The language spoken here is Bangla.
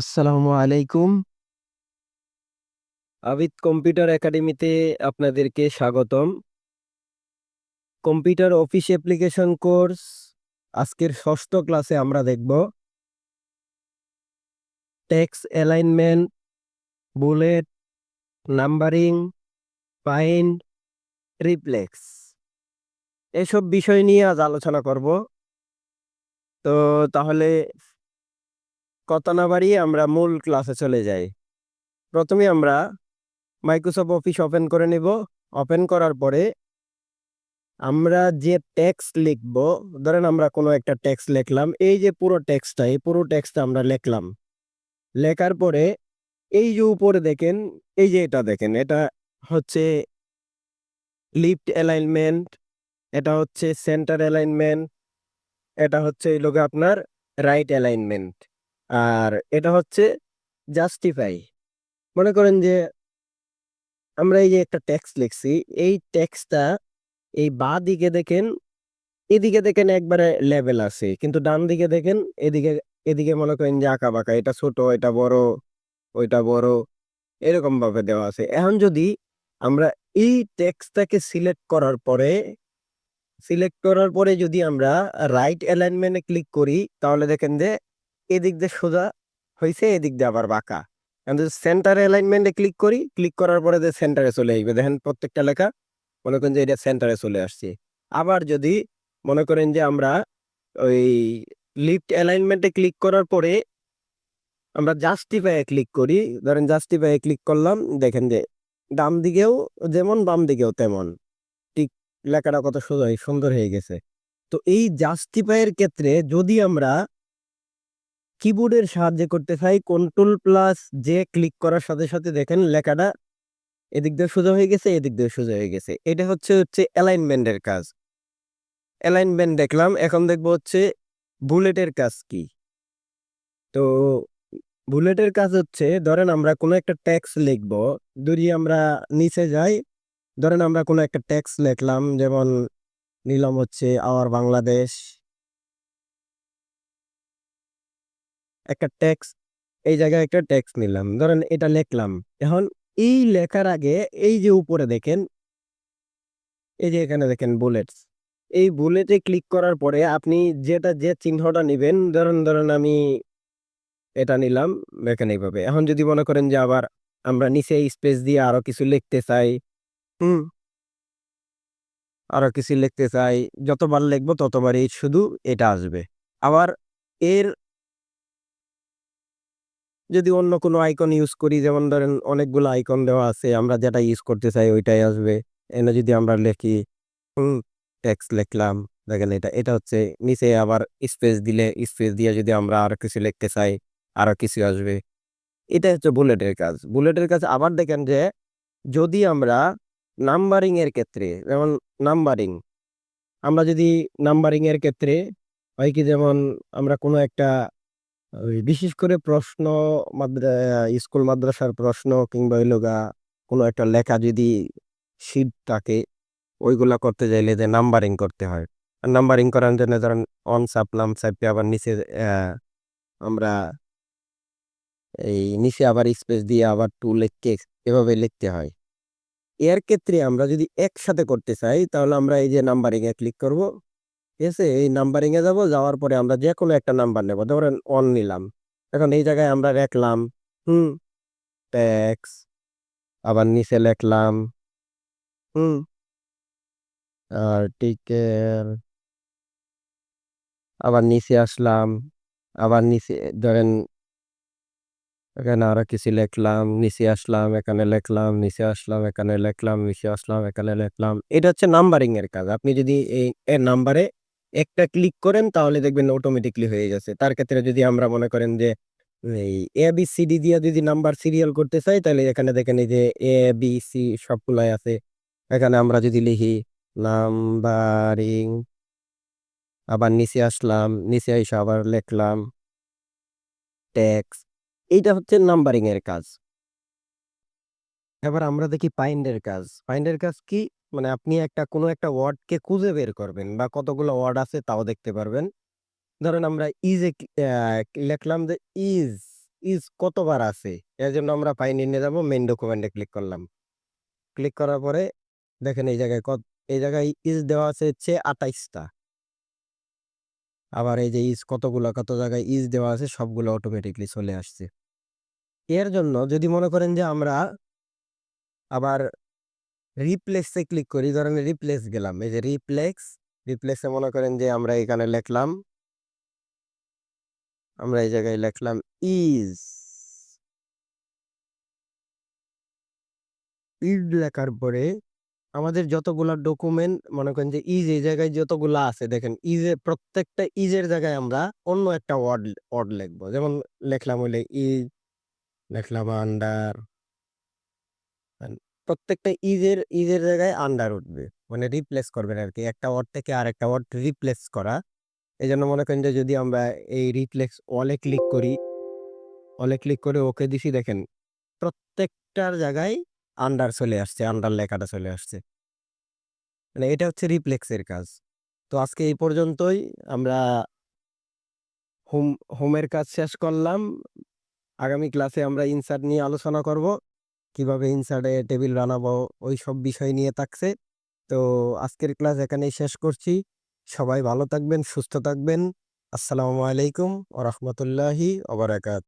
আসসালামু আলাইকুম। আবিদ কম্পিউটার একাডেমিতে আপনাদেরকে স্বাগতম। কম্পিউটার অফিস অ্যাপ্লিকেশন কোর্স আজকের ষষ্ঠ ক্লাসে আমরা দেখব text alignment, bullet, numbering, find, replace এসব বিষয় নিয়ে আজ আলোচনা করব। তো তাহলে কথা না বাড়িয়ে আমরা মূল ক্লাসে চলে যাই। প্রথমে আমরা মাইক্রোসফট অফিস ওপেন করে নেব। ওপেন করার পরে আমরা যে টেক্সট লিখব, ধরেন আমরা কোনো একটা টেক্সট লিখলাম। এই যে পুরো টেক্সটটা, এই পুরো টেক্সটটা আমরা লিখলাম। লেখার পরে এই যে উপরে দেখেন, এই যে এটা দেখেন, এটা হচ্ছে লিফট অ্যালাইনমেন্ট, এটা হচ্ছে সেন্টার অ্যালাইনমেন্ট, এটা হচ্ছে এই লোকে আপনার রাইট অ্যালাইনমেন্ট। আর এটা হচ্ছে জাস্টিফাই। মনে করেন যে আমরা এই যে একটা ট্যাক্স লিখছি, এই ট্যাক্সটা এই বা দিকে দেখেন, এদিকে দেখেন একবারে লেভেল আছে। কিন্তু ডান দিকে দেখেন, এদিকে এদিকে মনে করেন যে আঁকা-বাঁকা। এটা ছোট, এটা বড়, ওইটা বড়, এরকম ভাবে দেওয়া আছে। এখন যদি আমরা এই টেক্সটটাকে সিলেক্ট করার পরে সিলেক্ট করার পরে যদি আমরা রাইট অ্যালাইনমেন্ট ক্লিক করি, তাহলে দেখেন যে এদিক দিয়ে সোজা হয়েছে এদিক দিয়ে আবার বাঁকা। এখন যদি সেন্টার অ্যালাইনমেন্ট ক্লিক করি, ক্লিক করার পরে যে সেন্টারে চলে আসবে। দেখেন প্রত্যেকটা লেখা মনে করেন যে এটা সেন্টারে চলে আসছে। আবার যদি মনে করেন যে আমরা ওই লিফট অ্যালাইনমেন্ট ক্লিক করার পরে আমরা জাস্টিফাই এ ক্লিক করি। ধরেন জাস্টিফাই এ ক্লিক করলাম, দেখেন যে ডান দিকেও যেমন বাম দিকেও তেমন। ঠিক লেখাটা কত সোজা সুন্দর হয়ে গেছে। তো এই জাস্টিফাই এর ক্ষেত্রে যদি আমরা কিবোর্ডের সাহায্যে করতে চাই, কন্ট্রোল প্লাস যে ক্লিক করার সাথে, সাথে দেখেন লেখাটা এদিক দিয়ে সোজা হয়ে গেছে, এদিক দিয়ে সোজা হয়ে গেছে। এটা হচ্ছে হচ্ছে অ্যালাইনমেন্টের কাজ। অ্যালাইনমেন্ট দেখলাম, এখন দেখব হচ্ছে বুলেটের কাজ কি? তো বুলেটের কাজ হচ্ছে ধরেন আমরা কোনো একটা ট্যাক্স লিখব। যদি আমরা নিচে যাই, ধরেন আমরা কোনো একটা ট্যাক্স লিখলাম যেমন নিলাম হচ্ছে আওয়ার বাংলাদেশ। একটা ট্যাক্স এই জায়গায় একটা ট্যাক্স নিলাম। ধরেন এটা লিখলাম। এখন এই লেখার আগে এই যে উপরে দেখেন এই যে এখানে দেখেন বুলেটস। এই বুলেটে ক্লিক করার পরে আপনি যেটা যে চিহ্নটা নেবেন ধরেন, ধরেন আমি এটা নিলাম, এখানে এইভাবে। এখন যদি মনে করেন যে আবার আমরা নিচে স্পেস দিয়ে আরও কিছু লিখতে চাই, হুম? আরও কিছু লিখতে চাই, যতবার লিখব ততবারই শুধু এটা আসবে। আবার এর যদি অন্য কোনো আইকন ইউজ করি, যেমন ধরেন অনেকগুলো আইকন দেওয়া আছে, আমরা যেটা ইউজ করতে চাই ওইটাই আসবে। এনে যদি আমরা লিখি, টেক্সট লিখলাম, দেখেন এটা, এটা হচ্ছে নিচে আবার স্পেস দিলে স্পেস দিয়ে যদি আমরা আরও কিছু লিখতে চাই, আরও কিছু আসবে। এটা হচ্ছে বুলেটের কাজ। বুলেটের কাজ আবার দেখেন যে যদি আমরা নাম্বারিংয়ের ক্ষেত্রে, যেমন নাম্বারিং, আমরা যদি নাম্বারিংয়ের ক্ষেত্রে হয় কি যেমন আমরা কোনো একটা ওই বিশেষ করে প্রশ্ন স্কুল মাদ্রাসার প্রশ্ন কিংবা হইল গা কোনো একটা লেখা যদি শিট থাকে, ওইগুলা করতে চাইলে যে নাম্বারিং করতে হয়। আর নাম্বারিং করার জন্য ধরেন অন চাপলাম, চাইপে আবার নিচে আমরা এই নিচে আবার স্পেস দিয়ে আবার টু লিখকে এভাবে লিখতে হয়। এর ক্ষেত্রে আমরা যদি একসাথে করতে চাই, তাহলে আমরা এই যে নাম্বারিংয়ে ক্লিক করব। ঠিক আছে? এই নাম্বারিং এ যাব, যাওয়ার পরে আমরা যেকোনো একটা নাম্বার নেব। ধরেন 1 নিলাম। এখন এই জায়গায় আমরা লিখলাম, হুম, টেক্স, আবার নিচে লিখলাম, হুম, আর্টিকেল আবার নিচে আসলাম, আবার নিচে ধরেন এখানে আরও কিছু লিখলাম, নিচে আসলাম, এখানে লিখলাম, নিচে আসলাম, এখানে লিখলাম, নিচে আসলাম, এখানে লিখলাম। এটা হচ্ছে নাম্বারিং এর কাজ। আপনি যদি এই নাম্বারে একটা ক্লিক করেন তাহলে দেখবেন অটোমেটিক্যালি হয়ে গেছে। তার ক্ষেত্রে যদি আমরা মনে করেন যে এই এবিসিডি দিয়ে যদি নাম্বার সিরিয়াল করতে চাই, তাহলে এখানে দেখেন এই যে এ বি সি সবগুলাই আছে। এখানে আমরা যদি লিখি নাম্বারিং, আবার নিচে আসলাম, নিচে আইসা আবার লিখলাম টেক্স। এইটা হচ্ছে নাম্বারিং এর কাজ। এবার আমরা দেখি ফাইন্ড এর কাজ। ফাইন্ড এর কাজ কি? মানে আপনি একটা কোনো একটা ওয়ার্ডকে খুঁজে বের করবেন বা কতগুলো ওয়ার্ড আছে তাও দেখতে পারবেন। ধরেন আমরা ইজ এ অ্যা লিখলাম যে ইজ, ইজ কতবার আছে এর জন্য আমরা ফাইন্ড নিয়ে যাব মেইন ডকুমেন্টে ক্লিক করলাম ক্লিক করার পরে দেখেন এই জায়গায় কত এই জায়গায় ইজ দেওয়া আছে হচ্ছে আঠাইশটা আবার এই যে ইজ কতগুলো কত জায়গায় ইজ দেওয়া আছে সবগুলো অটোমেটিকলি চলে আসছে এর জন্য যদি মনে করেন যে আমরা আবার রিপ্লেসে ক্লিক করি, ধরেন রিপ্লেস গেলাম। এই যে রিপ্লেক্স রিপ্লেসে মনে করেন যে আমরা এখানে লিখলাম, আমরা এই জায়গায় লিখলাম ইজ ইজ লেখার পরে আমাদের যতগুলা ডকুমেন্ট মনে করেন যে ইজ এই জায়গায় যতগুলা আছে, দেখেন ইজে প্রত্যেকটা ইজের জায়গায় আমরা অন্য একটা ওয়ার্ড ওয়ার্ড লিখব। যেমন লিখলাম হইলে ইজ লিখলাম আন্ডার প্রত্যেকটা ইজের ইজের জায়গায় আন্ডার উঠবে। মানে রিপ্লেস করবেন আর কি একটা ওয়ার্ড থেকে আর একটা ওয়ার্ড রিপ্লেস করা। এই জন্য মনে করেন যে যদি আমরা এই রিপ্লেক্স ওয়ালে ক্লিক করি ওয়ালে ক্লিক করে ওকে দিছি, দেখেন প্রত্যেকটার জায়গায় আন্ডার চলে আসছে আন্ডার লেখাটা চলে আসছে। মানে এটা হচ্ছে রিপ্লেক্সের কাজ। তো আজকে এই পর্যন্তই। আমরা হোম হোমের কাজ শেষ করলাম। আগামী ক্লাসে আমরা ইনসার্ট নিয়ে আলোচনা করব। কীভাবে ইনসার্টে টেবিল বানাবো ওই সব বিষয় নিয়ে থাকছে। তো আজকের ক্লাস এখানেই শেষ করছি। সবাই ভালো থাকবেন, সুস্থ থাকবেন। আসসালামু আলাইকুম ও রহমতুল্লাহি ওবরাকাত